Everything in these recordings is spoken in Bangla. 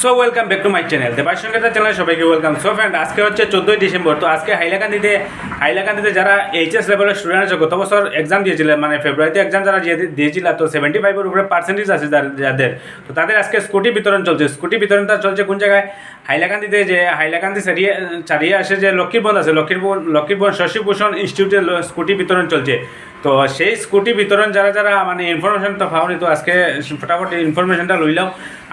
So welcome back to my channel দেবার সঙ্গীতা চ্যানেল সবাইকে ওয়েলকাম সো ফ্রেন্ড আজকে হচ্ছে চোদ্দোই ডিসেম্বর। তো আজকে হাইলাকান্দিতে হাইলাকান্দিতে যারা এইচএস লেভেলের স্টুডেন্ট আছে, গত বছর এক্সাম দিয়েছিলেন মানে ফেব্রুয়ারিতে এক্সাম যারা দিয়েছিল, তো সেভেন্টি ফাইভের উপরে পার্সেন্টেজ আছে যাদের। তো তাদের আজকে স্কুটি বিতরণ চলছে। স্কুটি বিতরণটা চলছে কোন জায়গায়? হাইলাকান্দিতে যে, হাইলাকান্দি ছাড়িয়ে ছাড়িয়ে আসে যে লক্ষ্মীরবন্ধ আছে লক্ষ্মীরবন লক্ষ্মীরবন শশীভূষণ ইনস্টিটিউটে স্কুটি বিতরণ চলছে। তো সেই স্কুটি বিতরণ যারা যারা মানে ইনফরমেশন তো পাওনি, তো আজকে ফটাফট ইনফরমেশনটা লইলাম,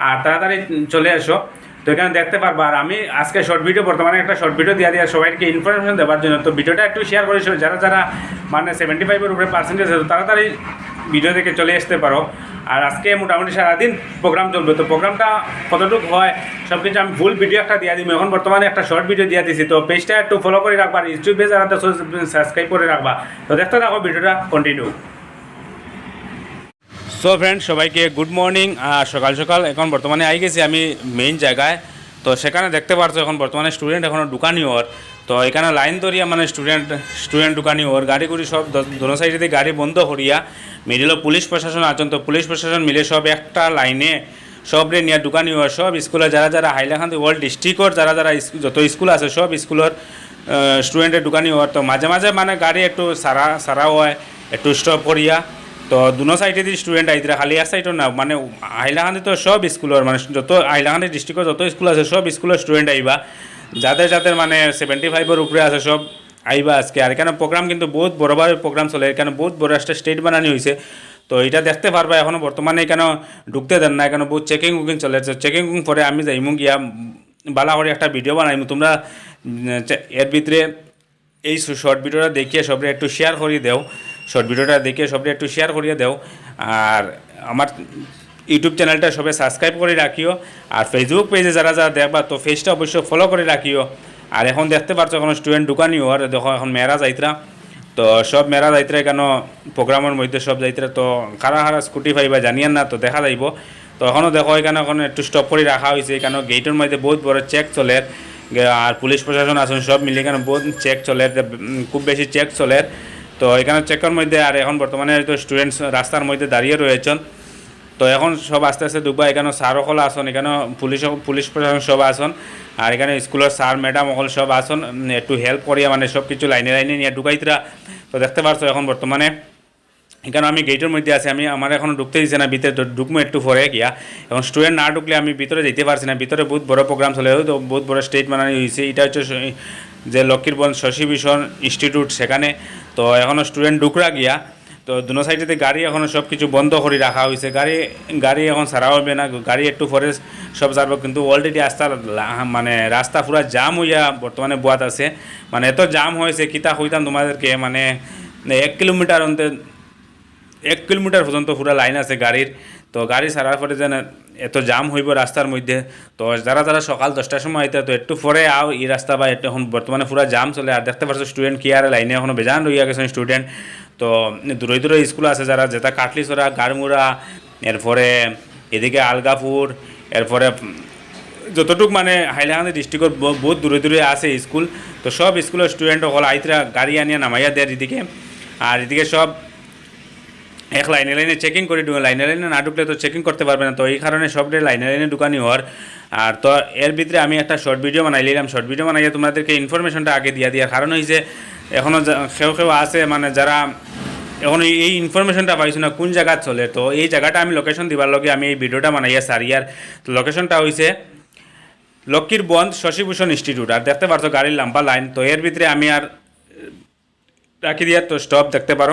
আর তাড়াতাড়ি চলে আসো। তো এখানে দেখতে পারবা, আর আমি আজকে শর্ট ভিডিও বর্তমানে একটা শর্ট ভিডিও দিয়ে দিয়ে সবাইকে ইনফরমেশন দেওয়ার জন্য। তো ভিডিওটা একটু শেয়ার করেছ যারা যারা মানে সেভেন্টি ফাইভের উপরে পার্সেন্টেজ আছে, তাড়াতাড়ি ভিডিও দেখে চলে আসতে পারো। আর আজকে মোটামুটি সারাদিন প্রোগ্রাম চলবে। তো প্রোগ্রামটা কতটুকু হয় সব কিছু আমি ফুল ভিডিও একটা দিয়ে দিব এখন বর্তমানে একটা শর্ট ভিডিও দিয়ে দিছি। তো পেজটা একটু ফলো করে রাখবা আর ইউটিউবে যারা সাবস্ক্রাইব করে রাখবা। তো দেখতে থাকো ভিডিওটা কন্টিনিউ সো ফ্রেন্ড সবাইকে গুড মর্নিং আর সকাল সকাল। এখন বর্তমানে আই গেছি আমি মেইন জায়গায়। তো সেখানে দেখতে পারছ, এখন বর্তমানে স্টুডেন্ট এখনও দোকানি ওর। তো এখানে লাইন ধরিয়া মানে স্টুডেন্ট স্টুডেন্ট দোকানি ওর গাড়ি গুড়ি সব দোনো সাইডে গাড়ি বন্ধ করিয়া মিডিলও পুলিশ প্রশাসন আছেন তো পুলিশ প্রশাসন মিলে সব একটা লাইনে সব রে নিয়ে দোকানি ওর সব স্কুলে যারা যারা হাইলাকান্দি ওয়ার্ল্ড ডিস্ট্রিক্টর যারা যারা যত স্কুল আছে সব স্কুলের স্টুডেন্টের দোকানি ওর তো মাঝে মাঝে মানে গাড়ি একটু সারা সারা হয়, একটু স্টপ করিয়া। তো দুনো সাইডে দিয়ে স্টুডেন্ট আইতরা, খালি এক সাইডও না মানে হাইলাকান্দি তো সব স্কুলের মানে যত হাইলাকান্দি ডিস্ট্রিক্টের যত স্কুল আছে সব স্কুলের স্টুডেন্ট আইবা। যাদের যাদের মানে সেভেন্টি ফাইভের উপরে আছে সব আইবা আজকে। আর এখানে প্রোগ্রাম কিন্তু বহুত বড়োভাবে প্রোগ্রাম চলে। এখানে বহুত বড় একটা স্টেট বানানি হয়েছে তো এটা দেখতে পারবা এখনও বর্তমানে এখানে ঢুকতে দেন না। এখানে বহুত চেকিং উকিং চলে। চেকিং উকিং পরে আমি যাইমু গিয়া বালা করে একটা ভিডিও বানাইমু। তোমরা এর ভিতরে এই শর্ট ভিডিওটা দেখিয়ে সবরে একটু শেয়ার করিয়ে দেও। শর্ট ভিডিওটা দেখিয়ে সবরে একটু শেয়ার করিয়ে দেও। আর আমার ইউটিউব চ্যানেলটা সবে সাবস্ক্রাইব করে রাখিও। আর ফেসবুক পেজে যারা যারা দেখবা, তো পেজটা অবশ্যই ফলো করে রাখিও। আর এখন দেখতে পারছ এখন স্টুডেন্ট দোকানিও আর দেখো, এখন মেয়েরা যাইতরা। তো সব মেয়েরা যাইতরা কেন? প্রোগ্রামের মধ্যে সব যাইতরা। তো কারা কারা স্কুটি পাইবা জানিয়ান না, তো দেখা যাইব। তো এখনও দেখো, এখানে এখন একটু স্টপ করে রাখা হয়েছে এখানে গেটের মধ্যে বহুত বড় চেক চলে। আর পুলিশ প্রশাসন আছেন সব মিলে এখানে বহুত চেক চলে। খুব বেশি চেক চলে। তো এখানে চেকের মধ্যে, আর এখন বর্তমানে হয়তো স্টুডেন্টস রাস্তার মধ্যে দাঁড়িয়ে রয়েছেন। তো এখন সব আস্তে আস্তে ডুবা এখানে স্যার সকল আসন, এখানে পুলিশ পুলিশ প্রশাসন সব আসন, আর এখানে স্কুলের স্যার, ম্যাডাম সকল সব আসন একটু হেল্প করিয়া মানে সব কিছু লাইনে লাইনে নিয়ে ঢুকাইতরা। তো দেখতে পারছ এখন বর্তমানে, এখানে আমি গেটের মধ্যে আছি, আমি, আমার এখন ঢুকতে দিচ্ছে না, ভিতরে ঢুকবো একটু পরে গিয়া। এখন স্টুডেন্ট না ঢুকলে আমি ভিতরে যেতে পারছি না, ভিতরে বহুত বড় প্রোগ্রাম চলে, তো বহুত বড় স্টেজ বানানো হয়েছে এটা হচ্ছে যে লক্ষ্মীরবন শশী ভীষণ ইনস্টিটিউট সেখানে। তো এখনও স্টুডেন্ট ঢুকরা গিয়া তো দুনো সাইডেতে গাড়ি এখন সব কিছু বন্ধ করে রাখা হয়েছে গাড়ি গাড়ি এখন সারা হবে না। গাড়ি একটু পরে সব যাব, কিন্তু অলরেডি রাস্তা মানে রাস্তা পুরা জাম হইয়া বর্তমানে বোয়াত আছে। মানে এত জাম হয়েছে, কিতা হইতাম তোমাদেরকে মানে এক কিলোমিটার অন্তে এক কিলোমিটার পর্যন্ত পুরো লাইন আছে গাড়ির। তো গাড়ি ছাড়ার পরে যেন এত জাম হইব রাস্তার মধ্যে, তো যারা যারা সকাল দশটার সময় আইতে, তো একটু পরে আও এই রাস্তা বা একটু এখন বর্তমানে পুরো জাম চলে। আর দেখতে পারছ স্টুডেন্ট কি আর লাইনে এখনও বেজান রইয়া গেছেন স্টুডেন্ট তো দূরে দূরে স্কুল আছে যারা, যেটা কাটলিছড়া, গাড়মুড়া, এরপরে এদিকে আলগাপুর, এরপরে যতটুক মানে হাইলাকান্দি ডিস্ট্রিক্টর বহুত দূরে দূরে আছে স্কুল তো সব স্কুলের স্টুডেন্ট হল আইতরা গাড়ি আনিয়া নামাইয়া দেয় এদিকে। আর এদিকে সব এক লাইনে লাইনে চেকিং করে লাইনে লাইনে না ঢুকলে তো চেকিং করতে পারবে না। তো এই কারণে সব লাইনে লাইনে দোকানি হওয়ার। আর তো এর ভিতরে আমি একটা শর্ট ভিডিও বানাই নিলাম। শর্ট ভিডিও বানাইয়া তোমাদেরকে ইনফরমেশনটা আগে দিয়া দিয়ার কারণ হয়েছে এখনও কেউ কেউ আছে মানে যারা এখন এই- ইনফরমেশনটা পাইছো না, কোন জায়গা চলে? তো এই জায়গাটা আমি লোকেশন দিবার লগে আমি এই ভিডিওটা বানাইয়া সারিয়ার লোকেশনটা হয়েছে লক্ষ্মীর বন্ধ শশীভূষণ ইনস্টিটিউট আর দেখতে পারছ গাড়ির লম্বা লাইন তো এর ভিতরে আমি আর রাখি দিয়া, তো স্টপ দেখতে পারো।